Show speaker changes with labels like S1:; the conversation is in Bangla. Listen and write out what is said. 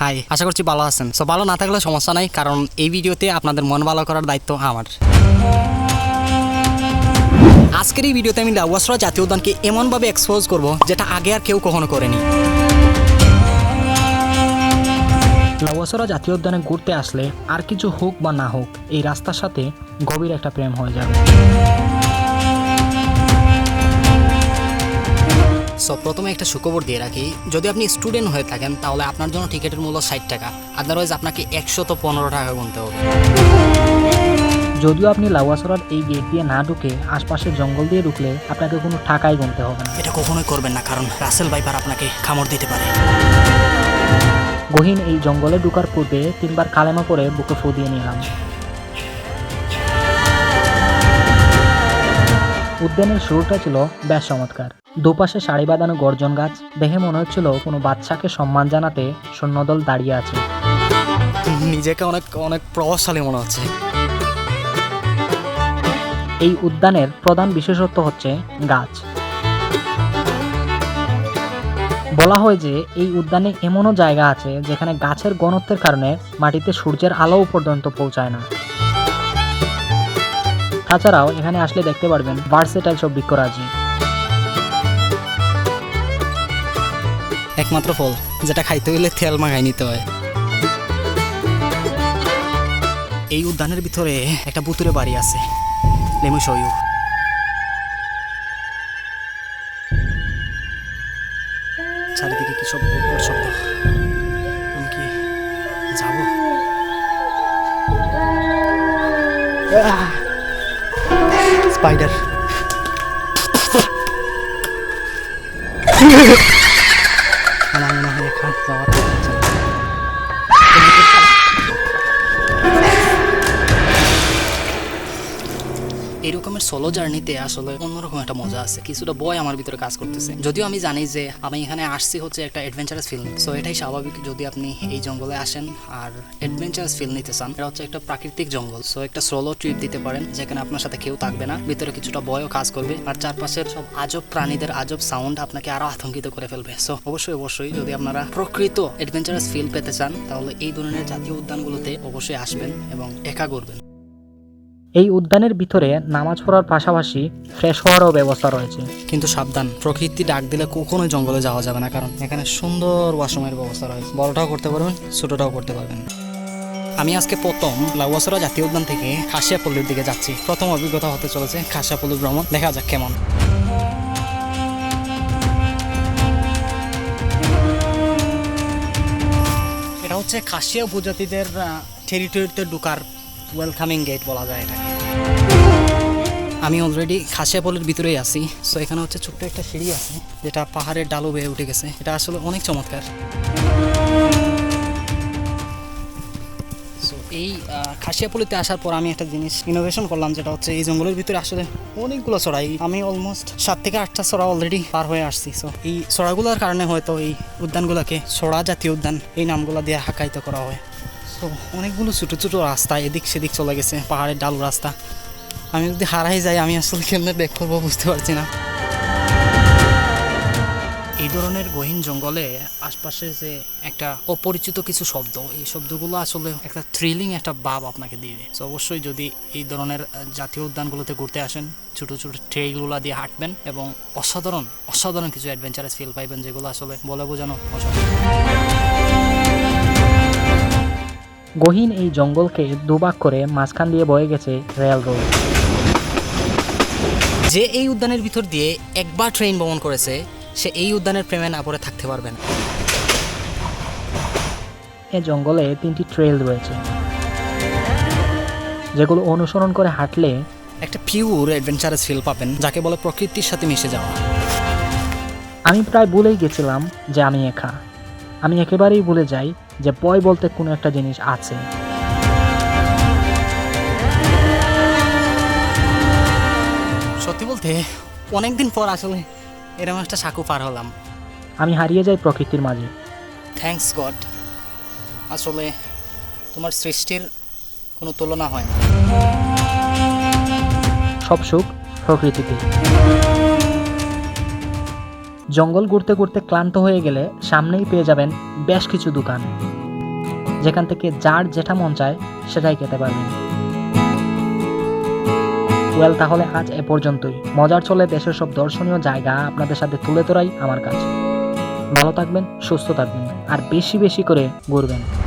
S1: হাই আশা করছি ভালো আছেন। সো ভালো না থাকলে সমস্যা নাই, কারণ এই ভিডিওতে আপনাদের মন ভালো করার দায়িত্ব আমার। আজকের এই ভিডিওতে আমি লাউয়াসরা জাতীয় উদ্যানকে এমনভাবে এক্সপোজ করব, যেটা আগে আর কেউ কখনো করেনি। লাউয়াসরা জাতীয় উদ্যানে ঘুরতে আসলে আর কিছু হোক বা না হোক, এই রাস্তার সাথে গভীর একটা প্রেম হয়ে যাবে। সো প্রথমে একটা সুখবর দিয়ে রাখি যদি আপনি স্টুডেন্ট হয়ে থাকেন তাহলে আপনার জন্য টিকিটের মূল্য ষাট টাকা। আদারওয়াইজ আপনাকে একশত পনেরো টাকা গুনতে হবে। যদিও আপনি লাউয়াসরার এই গেট দিয়ে না ঢুকে আশপাশের জঙ্গল দিয়ে ঢুকলে আপনাকে কোনো টাকাই গুনতে হবে না। এটা কখনোই করবেন না কারণ রাসেল ভাইপার আপনাকে কামড় দিতে পারে। গহীন এই জঙ্গলে ঢুকার পূর্বে তিনবার কালেমা পরে বুকে ফু দিয়ে নিলাম। উদ্যানের শুরুটা ছিল বেশ চমৎকার। দুপাশে সারি বাঁধানো গর্জন গাছ দেখে মনে হচ্ছিল কোনো বাচ্চাকে সম্মান জানাতে সৈন্যদল দাঁড়িয়ে আছে। নিজেকে অনেক অনেক প্রভাবশালী মনে হচ্ছে। এই উদ্যানের প্রধান বিশেষত্ব হচ্ছে গাছ। বলা হয় যে এই উদ্যানে এমনও জায়গা আছে যেখানে গাছের ঘনত্বের কারণে মাটিতে সূর্যের আলোও পর্যন্ত পৌঁছায় না। তাছাড়াও এখানে আসলে দেখতে পারবেন ভার্সেটাইল সব বৃক্ষরাজি। একমাত্র ফল, যেটা খাইতে হইলে তেল মাখাই নিতে হয়। এই উদ্যানের ভিতরে একটা বুতুরে বাড়ি আছে, লেমু সয়ু চারিদিকে কি সব শব্দ আমি স্পাইডার আমার মনে হয় এখানে যাওয়ার এরকমের সোলো জার্নিতে আসলে অন্যরকম একটা মজা আছে। কিছুটা বয় আমার ভিতরে কাজ করতেছে। যদিও আমি জানি যে আমি এখানে আসছি হচ্ছে একটা অ্যাডভেঞ্চারাস ফিল সো এটাই স্বাভাবিক যদি আপনি এই জঙ্গলে আসেন আর অ্যাডভেঞ্চারাস ফিল নিতে চান, এটা হচ্ছে একটা প্রাকৃতিক জঙ্গল। সো একটা সোলো ট্রিপ দিতে পারেন, যেখানে আপনার সাথে কেউ থাকবে না। ভিতরে কিছুটা বয়ও কাজ করবে আর চারপাশের সব আজব প্রাণীদের আজব সাউন্ড আপনাকে আরও আতঙ্কিত করে ফেলবে। সো অবশ্যই অবশ্যই যদি আপনারা প্রকৃত অ্যাডভেঞ্চারাস ফিল পেতে চান, তাহলে এই ধরনের জাতীয় উদ্যানগুলোতে অবশ্যই আসবেন এবং একা করবেন এই উদ্যানের ভিতরে নামাজ পড়ার পাশাপাশি ফ্রেশ হওয়ারও ব্যবস্থা রয়েছে। কিন্তু সাবধান, প্রকৃতি ডাক দিলে কখনোই জঙ্গলে যাওয়া যাবে না, কারণ এখানে সুন্দর ওয়াশরুমের ব্যবস্থা রয়েছে। বড়টাও করতে পারবেন, ছোটটাও করতে পারবেন। আমি আজকে প্রথম লাউয়াসরা জাতীয় উদ্যান থেকে খাসিয়াপল্লির দিকে যাচ্ছি। প্রথম অভিজ্ঞতা হতে চলেছে খাসিয়াপল্লি ভ্রমণ, দেখা যাক কেমন। এটা হচ্ছে খাসিয়া উপজাতিদের টেরিটরিতে ঢুকার ওয়েলকামিং গেট বলা যায় এটাকে। আমি অলরেডি খাসিয়াপলের ভিতরেই আছি সো এখানে হচ্ছে ছোট্ট একটা সিঁড়ি আছে, যেটা পাহাড়ের ডালু বেয়ে উঠে গেছে। এটা আসলে অনেক চমৎকার। এই খাসিয়াপলিতে আসার পর আমি একটা জিনিস ইনোভেশন করলাম, যেটা হচ্ছে এই জঙ্গলের ভিতরে আসলে অনেকগুলো চড়াই। আমি অলমোস্ট সাত থেকে আটটা চড়া অলরেডি পার হয়ে আসছি। সো এই চড়াগুলোর কারণে হয়তো এই উদ্যানগুলোকে চড়া জাতীয় উদ্যান এই নামগুলো দিয়ে হাকায়িত করা হয়। সো অনেকগুলো ছোটো ছোটো রাস্তা, এদিক সেদিক চলে গেছে, পাহাড়ের ডালু রাস্তা। আমি যদি হারাই যাই, আমি আসলে কেমনে ব্যাক করব বুঝতে পারছি না। এই ধরনের গহীন জঙ্গলে আশপাশে যে একটা অপরিচিত কিছু শব্দ, এই শব্দগুলো আসলে একটা থ্রিলিং একটা ভাব আপনাকে দিবে তো অবশ্যই যদি এই ধরনের জাতীয় উদ্যানগুলোতে ঘুরতে আসেন, ছোট ছোট ট্রেইলগুলো দিয়ে হাঁটবেন এবং অসাধারণ অসাধারণ কিছু অ্যাডভেঞ্চারাস ফিল পাইবেন, যেগুলো আসলে বলে বোঝানো অসাধারণ। গহীন এই জঙ্গলকে দুভাগ করে মাঝখান দিয়ে বয়ে গেছে রেল রোড। যে এই উদ্যানের ভিতর দিয়ে একবার ট্রেন ভ্রমণ করেছে সে এই উদ্যানের প্রেমে না পড়ে থাকতে পারবে না। এ জঙ্গলে তিনটি ট্রেল রয়েছে যেগুলো অনুসরণ করে হাঁটলে একটা পিওর অ্যাডভেঞ্চারাস ফিল পাবেন যাকে বলে প্রকৃতির সাথে মিশে যাওয়া। আমি প্রায় ভুলেই গেছিলাম যে আমি একা। আমি একেবারেই ভুলে যাই যে বয় বলতে কোনো একটা জিনিস আছে। সত্যি বলতে অনেকদিন পর আসলে এরকম একটা সাঁকু পার হলাম। আমি হারিয়ে যাই প্রকৃতির মাঝে। থ্যাঙ্কস গড আসলে তোমার সৃষ্টির কোনো তুলনা হয় না। সব সুখ প্রকৃতিতে
S2: জঙ্গল ঘুরতে ঘুরতে ক্লান্ত হয়ে গেলে সামনেই পেয়ে যাবেন বেশ কিছু দোকান। যেখান থেকে যার যেটা মন চায় সেটাই খেতে পারবেন। ওয়েল, তাহলে আজ এ পর্যন্তই। মজার চলে দেশের সব দর্শনীয় জায়গা আপনাদের সাথে তুলে তোরাই আমার কাছে ভালো থাকবেন, সুস্থ থাকবেন, আর বেশি বেশি করে ঘুরবেন।